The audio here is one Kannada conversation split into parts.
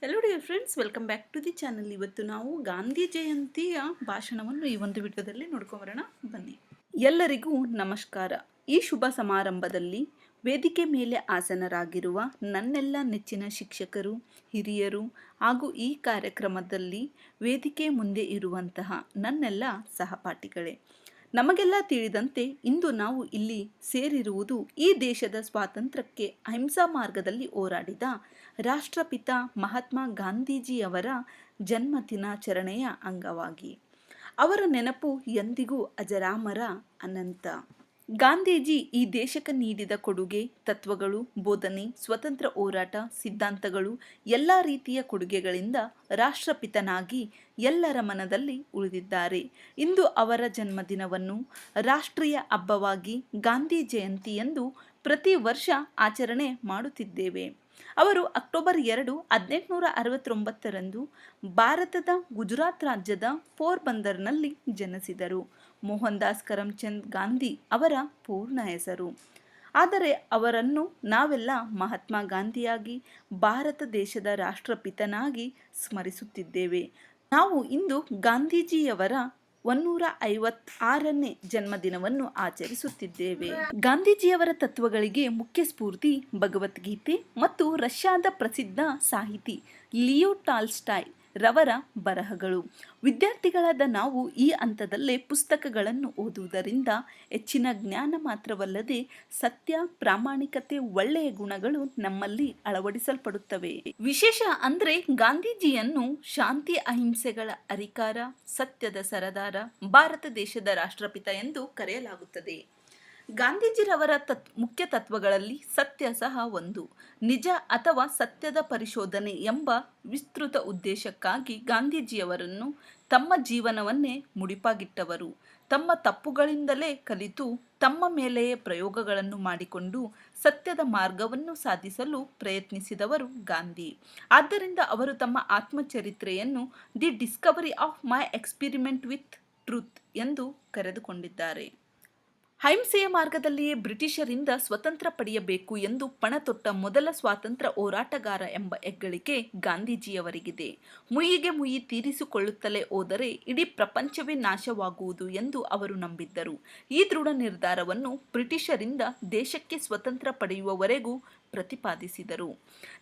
Hello dear friends welcome back to the channel ಇವತ್ತು ನಾವು ಗಾಂಧಿ ಜಯಂತಿಯ ಭಾಷಣವನ್ನು ಈ ಒಂದು ವಿಡಿಯೋದಲ್ಲಿ ನೋಡ್ಕೊಂಬರೋಣ. ಬನ್ನಿ. ಎಲ್ಲರಿಗೂ ನಮಸ್ಕಾರ. ಈ ಶುಭ ಸಮಾರಂಭದಲ್ಲಿ ವೇದಿಕೆ ಮೇಲೆ ಆಸನರಾಗಿರುವ ನನ್ನೆಲ್ಲ ನೆಚ್ಚಿನ ಶಿಕ್ಷಕರು, ಹಿರಿಯರು ಹಾಗೂ ಈ ಕಾರ್ಯಕ್ರಮದಲ್ಲಿ ವೇದಿಕೆ ಮುಂದೆ ಇರುವಂತಹ ನನ್ನೆಲ್ಲ ಸಹಪಾಠಿಗಳೇ. ನಮಗೆಲ್ಲ ತಿಳಿದಂತೆ ಇಂದು ನಾವು ಇಲ್ಲಿ ಸೇರಿರುವುದು ಈ ದೇಶದ ಸ್ವಾತಂತ್ರ್ಯಕ್ಕೆ ಅಹಿಂಸಾ ಮಾರ್ಗದಲ್ಲಿ ಹೋರಾಡಿದ ರಾಷ್ಟ್ರಪಿತ ಮಹಾತ್ಮ ಗಾಂಧೀಜಿಯವರ ಜನ್ಮ ದಿನಾಚರಣೆಯ ಅಂಗವಾಗಿ. ಅವರ ನೆನಪು ಎಂದಿಗೂ ಅಜರಾಮರ ಅನಂತ. ಗಾಂಧೀಜಿ ಈ ದೇಶಕ್ಕೆ ನೀಡಿದ ಕೊಡುಗೆ, ತತ್ವಗಳು, ಬೋಧನೆ, ಸ್ವತಂತ್ರ ಹೋರಾಟ, ಸಿದ್ಧಾಂತಗಳು, ಎಲ್ಲ ರೀತಿಯ ಕೊಡುಗೆಗಳಿಂದ ರಾಷ್ಟ್ರಪಿತನಾಗಿ ಎಲ್ಲರ ಮನದಲ್ಲಿ ಉಳಿದಿದ್ದಾರೆ. ಇಂದು ಅವರ ಜನ್ಮದಿನವನ್ನು ರಾಷ್ಟ್ರೀಯ ಹಬ್ಬವಾಗಿ ಗಾಂಧಿ ಜಯಂತಿ ಎಂದು ಪ್ರತಿ ವರ್ಷ ಆಚರಣೆ ಮಾಡುತ್ತಿದ್ದೇವೆ. ಅವರು ಅಕ್ಟೋಬರ್ ಎರಡು, ಹದಿನೆಂಟುನೂರ ಅರವತ್ತೊಂಬತ್ತರಂದು ಭಾರತದ ಗುಜರಾತ್ ರಾಜ್ಯದ ಪೋರ್ಬಂದರ್ನಲ್ಲಿ ಜನಿಸಿದರು. ಮೋಹನ್ ದಾಸ್ ಕರಮ್ಚಂದ್ ಗಾಂಧಿ ಅವರ ಪೂರ್ಣ ಹೆಸರು. ಆದರೆ ಅವರನ್ನು ನಾವೆಲ್ಲ ಮಹಾತ್ಮ ಗಾಂಧಿಯಾಗಿ, ಭಾರತ ದೇಶದ ರಾಷ್ಟ್ರಪಿತನಾಗಿ ಸ್ಮರಿಸುತ್ತಿದ್ದೇವೆ. ನಾವು ಇಂದು ಗಾಂಧೀಜಿಯವರ ಒನ್ನೂರ ಐವತ್ತಾರನೇ ಜನ್ಮದಿನವನ್ನು ಆಚರಿಸುತ್ತಿದ್ದೇವೆ. ಗಾಂಧೀಜಿಯವರ ತತ್ವಗಳಿಗೆ ಮುಖ್ಯ ಸ್ಫೂರ್ತಿ, ಭಗವದ್ಗೀತೆ ಮತ್ತು ರಷ್ಯಾದ ಪ್ರಸಿದ್ಧ ಸಾಹಿತಿ ಲಿಯೋ ಟಾಲ್ಸ್ಟಾಯ್ ರವರ ಬರಹಗಳು. ವಿದ್ಯಾರ್ಥಿಗಳಾದ ನಾವು ಈ ಹಂತದಲ್ಲೇ ಪುಸ್ತಕಗಳನ್ನು ಓದುವುದರಿಂದ ಹೆಚ್ಚಿನ ಜ್ಞಾನ ಮಾತ್ರವಲ್ಲದೆ ಸತ್ಯ, ಪ್ರಾಮಾಣಿಕತೆ, ಒಳ್ಳೆಯ ಗುಣಗಳು ನಮ್ಮಲ್ಲಿ ಅಳವಡಿಸಲ್ಪಡುತ್ತವೆ. ವಿಶೇಷ ಅಂದರೆ ಗಾಂಧೀಜಿಯನ್ನು ಶಾಂತಿ ಅಹಿಂಸೆಗಳ ಅರಿಕಾರ ಸತ್ಯದ ಸರದಾರ, ಭಾರತ ದೇಶದ ರಾಷ್ಟ್ರಪಿತ ಎಂದು ಕರೆಯಲಾಗುತ್ತದೆ. ಗಾಂಧೀಜಿರವರ ತತ್, ಮುಖ್ಯ ತತ್ವಗಳಲ್ಲಿ ಸತ್ಯ ಸಹ ಒಂದು. ನಿಜ ಅಥವಾ ಸತ್ಯದ ಪರಿಶೋಧನೆ ಎಂಬ ವಿಸ್ತೃತ ಉದ್ದೇಶಕ್ಕಾಗಿ ಗಾಂಧೀಜಿಯವರನ್ನು ತಮ್ಮ ಜೀವನವನ್ನೇ ಮುಡಿಪಾಗಿಟ್ಟವರು. ತಮ್ಮ ತಪ್ಪುಗಳಿಂದಲೇ ಕಲಿತು ತಮ್ಮ ಮೇಲೆಯೇ ಪ್ರಯೋಗಗಳನ್ನು ಮಾಡಿಕೊಂಡು ಸತ್ಯದ ಮಾರ್ಗವನ್ನು ಸಾಧಿಸಲು ಪ್ರಯತ್ನಿಸಿದವರು ಗಾಂಧಿ. ಆದ್ದರಿಂದ ಅವರು ತಮ್ಮ ಆತ್ಮಚರಿತ್ರೆಯನ್ನು the discovery of my experiment with truth ಎಂದು ಕರೆದುಕೊಂಡಿದ್ದಾರೆ. ಅಹಿಂಸೆಯ ಮಾರ್ಗದಲ್ಲಿಯೇ ಬ್ರಿಟಿಷರಿಂದ ಸ್ವತಂತ್ರ ಪಡೆಯಬೇಕು ಎಂದು ಪಣತೊಟ್ಟ ಮೊದಲ ಸ್ವಾತಂತ್ರ್ಯ ಹೋರಾಟಗಾರ ಎಂಬ ಹೆಗ್ಗಳಿಕೆ ಗಾಂಧೀಜಿಯವರಿಗಿದೆ. ಮುಯಿಗೆ ಮುಯಿ ತೀರಿಸಿಕೊಳ್ಳುತ್ತಲೇ ಹೋದರೆ ಇಡೀ ಪ್ರಪಂಚವೇ ನಾಶವಾಗುವುದು ಎಂದು ಅವರು ನಂಬಿದ್ದರು. ಈ ದೃಢ ನಿರ್ಧಾರವನ್ನು ಬ್ರಿಟಿಷರಿಂದ ದೇಶಕ್ಕೆ ಸ್ವತಂತ್ರ ಪಡೆಯುವವರೆಗೂ ಪ್ರತಿಪಾದಿಸಿದರು.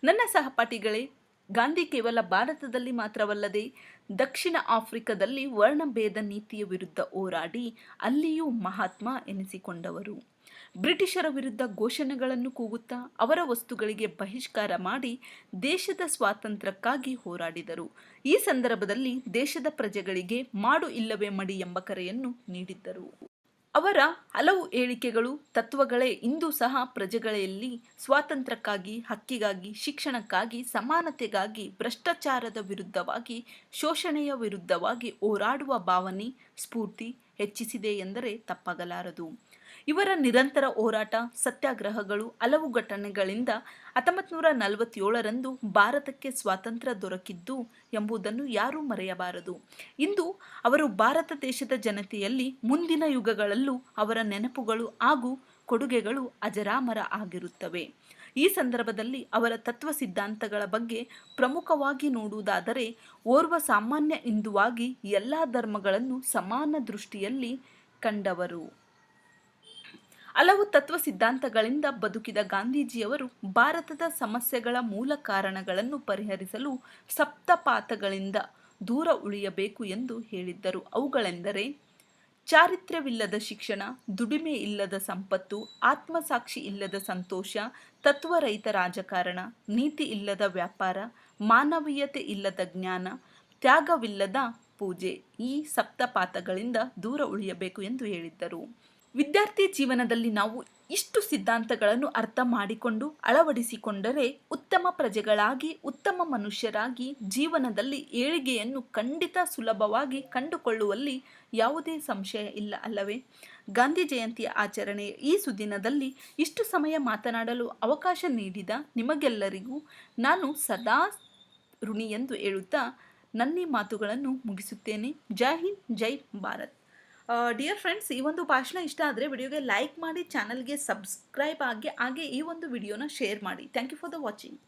ನನ್ನ ಸಹಪಾಠಿಗಳೇ ಗಾಂಧಿ ಕೇವಲ ಭಾರತದಲ್ಲಿ ಮಾತ್ರವಲ್ಲದೆ ದಕ್ಷಿಣ ಆಫ್ರಿಕಾದಲ್ಲಿ ವರ್ಣಭೇದ ನೀತಿಯ ವಿರುದ್ಧ ಹೋರಾಡಿ ಅಲ್ಲಿಯೂ ಮಹಾತ್ಮ ಎನಿಸಿಕೊಂಡವರು. ಬ್ರಿಟಿಷರ ವಿರುದ್ಧ ಘೋಷಣೆಗಳನ್ನು ಕೂಗುತ್ತಾ ಅವರ ವಸ್ತುಗಳಿಗೆ ಬಹಿಷ್ಕಾರ ಮಾಡಿ ದೇಶದ ಸ್ವಾತಂತ್ರ್ಯಕ್ಕಾಗಿ ಹೋರಾಡಿದರು. ಈ ಸಂದರ್ಭದಲ್ಲಿ ದೇಶದ ಪ್ರಜೆಗಳಿಗೆ ಮಾಡು ಇಲ್ಲವೇ ಮಡಿ ಎಂಬ ಕರೆಯನ್ನು ನೀಡಿದ್ದರು. ಅವರ ಹಲವು ಹೇಳಿಕೆಗಳು ತತ್ವಗಳೇ, ಇಂದು ಸಹ ಪ್ರಜೆಗಳಲ್ಲಿ ಸ್ವಾತಂತ್ರ್ಯಕ್ಕಾಗಿ, ಹಕ್ಕಿಗಾಗಿ, ಶಿಕ್ಷಣಕ್ಕಾಗಿ, ಸಮಾನತೆಗಾಗಿ, ಭ್ರಷ್ಟಾಚಾರದ ವಿರುದ್ಧವಾಗಿ, ಶೋಷಣೆಯ ವಿರುದ್ಧವಾಗಿ ಹೋರಾಡುವ ಭಾವನೆ, ಸ್ಫೂರ್ತಿ ಹೆಚ್ಚಿಸಿದೆ ಎಂದರೆ ತಪ್ಪಾಗಲಾರದು. ಇವರ ನಿರಂತರ ಹೋರಾಟ, ಸತ್ಯಾಗ್ರಹಗಳು, ಹಲವು ಘಟನೆಗಳಿಂದ ಹತ್ತೊಂಬತ್ತು ನೂರ ನಲವತ್ತೇಳರಂದು ಭಾರತಕ್ಕೆ ಸ್ವಾತಂತ್ರ್ಯ ದೊರಕಿದ್ದು ಎಂಬುದನ್ನು ಯಾರೂ ಮರೆಯಬಾರದು. ಇಂದು ಅವರು ಭಾರತ ದೇಶದ ಜನತೆಯಲ್ಲಿ ಮುಂದಿನ ಯುಗಗಳಲ್ಲೂ ಅವರ ನೆನಪುಗಳು ಹಾಗೂ ಕೊಡುಗೆಗಳು ಅಜರಾಮರ ಆಗಿರುತ್ತವೆ. ಈ ಸಂದರ್ಭದಲ್ಲಿ ಅವರ ತತ್ವ ಸಿದ್ಧಾಂತಗಳ ಬಗ್ಗೆ ಪ್ರಮುಖವಾಗಿ ನೋಡುವುದಾದರೆ, ಓರ್ವ ಸಾಮಾನ್ಯ ಹಿಂದುವಾಗಿ ಎಲ್ಲ ಧರ್ಮಗಳನ್ನು ಸಮಾನ ದೃಷ್ಟಿಯಲ್ಲಿ ಕಂಡವರು. ಹಲವು ತತ್ವ ಸಿದ್ಧಾಂತಗಳಿಂದ ಬದುಕಿದ ಗಾಂಧೀಜಿಯವರು ಭಾರತದ ಸಮಸ್ಯೆಗಳ ಮೂಲ ಕಾರಣಗಳನ್ನು ಪರಿಹರಿಸಲು ಸಪ್ತಪಾತಗಳಿಂದ ದೂರ ಉಳಿಯಬೇಕು ಎಂದು ಹೇಳಿದ್ದರು. ಅವುಗಳೆಂದರೆ, ಚಾರಿತ್ರ್ಯವಿಲ್ಲದ ಶಿಕ್ಷಣ, ದುಡಿಮೆ ಇಲ್ಲದ ಸಂಪತ್ತು, ಆತ್ಮಸಾಕ್ಷಿ ಇಲ್ಲದ ಸಂತೋಷ, ತತ್ವರಹಿತ ರಾಜಕಾರಣ, ನೀತಿ ಇಲ್ಲದ ವ್ಯಾಪಾರ, ಮಾನವೀಯತೆ ಇಲ್ಲದ ಜ್ಞಾನ, ತ್ಯಾಗವಿಲ್ಲದ ಪೂಜೆ ಈ ಸಪ್ತಪಾತಗಳಿಂದ ದೂರ ಉಳಿಯಬೇಕು ಎಂದು ಹೇಳಿದ್ದರು. ವಿದ್ಯಾರ್ಥಿ ಜೀವನದಲ್ಲಿ ನಾವು ಇಷ್ಟು ಸಿದ್ಧಾಂತಗಳನ್ನು ಅರ್ಥ ಮಾಡಿಕೊಂಡು ಅಳವಡಿಸಿಕೊಂಡರೆ ಉತ್ತಮ ಪ್ರಜೆಗಳಾಗಿ, ಉತ್ತಮ ಮನುಷ್ಯರಾಗಿ ಜೀವನದಲ್ಲಿ ಏಳಿಗೆಯನ್ನು ಖಂಡಿತ ಸುಲಭವಾಗಿ ಕಂಡುಕೊಳ್ಳುವಲ್ಲಿ ಯಾವುದೇ ಸಂಶಯ ಇಲ್ಲ ಅಲ್ಲವೇ? ಗಾಂಧಿ ಜಯಂತಿಯ ಆಚರಣೆಯ ಈ ಸುದಿನದಲ್ಲಿ ಇಷ್ಟು ಸಮಯ ಮಾತನಾಡಲು ಅವಕಾಶ ನೀಡಿದ ನಿಮಗೆಲ್ಲರಿಗೂ ನಾನು ಸದಾ ಋಣಿ ಎಂದು ಹೇಳುತ್ತಾ, ನನ್ನ ಮಾತುಗಳನ್ನು ಮುಗಿಸುತ್ತೇನೆ. ಜೈ ಹಿಂದ್, ಜೈ ಭಾರತ್. ಡಿಯರ್ ಫ್ರೆಂಡ್ಸ್ ಈ ಒಂದು ಭಾಷಣ ಇಷ್ಟ ಆದರೆ ವಿಡಿಯೋಗೆ ಲೈಕ್ ಮಾಡಿ ಚಾನಲ್ಗೆ ಸಬ್ಸ್ಕ್ರೈಬ್ ಆಗಿ, ಹಾಗೆ ಈ ಒಂದು ವಿಡಿಯೋನ ಶೇರ್ ಮಾಡಿ. Thank you for the watching